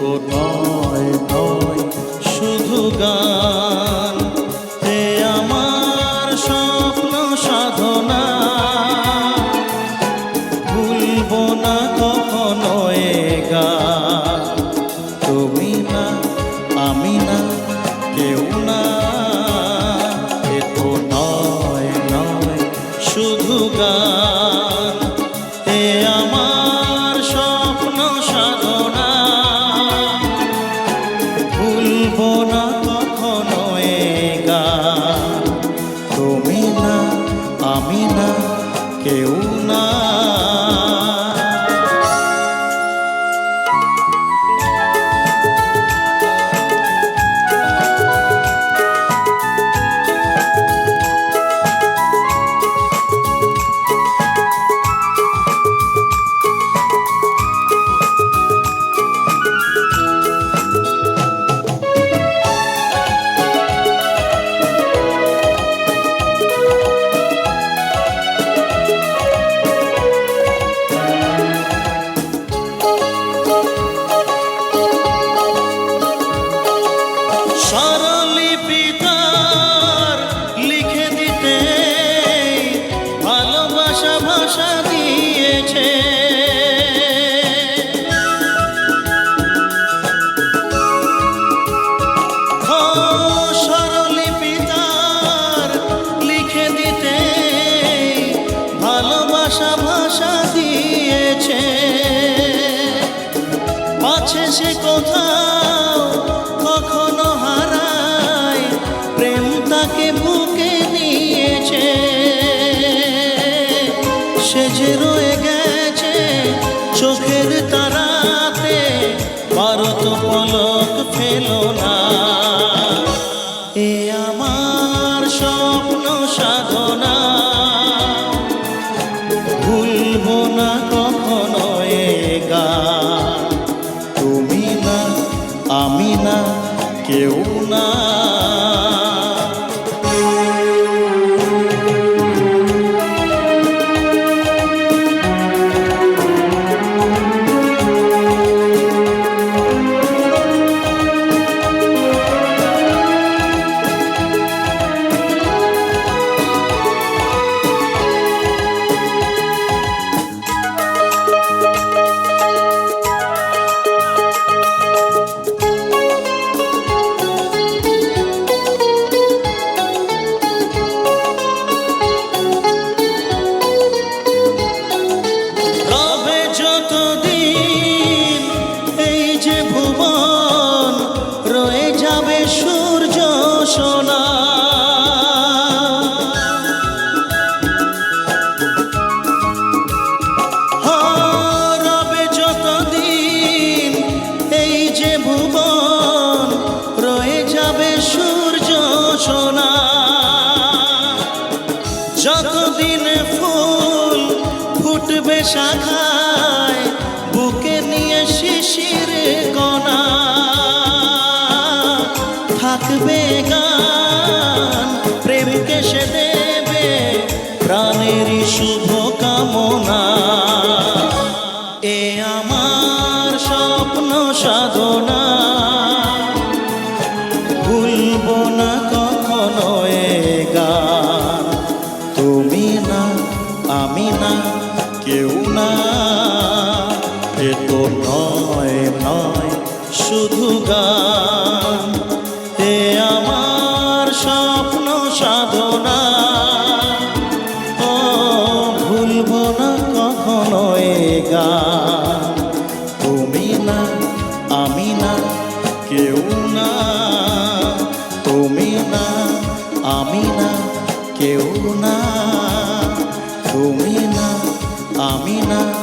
তো নয় নয়, শুধু গান। হে আমার স্বপ্ন সাধনা। ভুলব না কখনো এ গান। তুমি না, আমি না, কেউ না। এ তো নয় নয়, শুধু গান। স্বরলিপি তার লিখে দিতে ভালোবাসা ভাষা দিয়েছে। ভাষা দিয়েছে। আছে সে কোথাও ফেলো না। এ আমার স্বপ্ন সাধনা। ভুলবো না কখনো গান তুমি না, আমি না, কেউ না। যতদিন ফুল ফুটবে শাখায়, বুকে নিয়ে শিশির কণা, থাকবে গান, প্রেমকে সে দেবে প্রাণের শুভ কামনা। নয় নয়, শুধু গান। এ আমার স্বপ্ন সাধনা। ও, ভুলবো না কখনো এ গান। তুমি না, আমি না, কেউ না। তুমি না, আমি না, কেউ না। তুমি না, আমি না।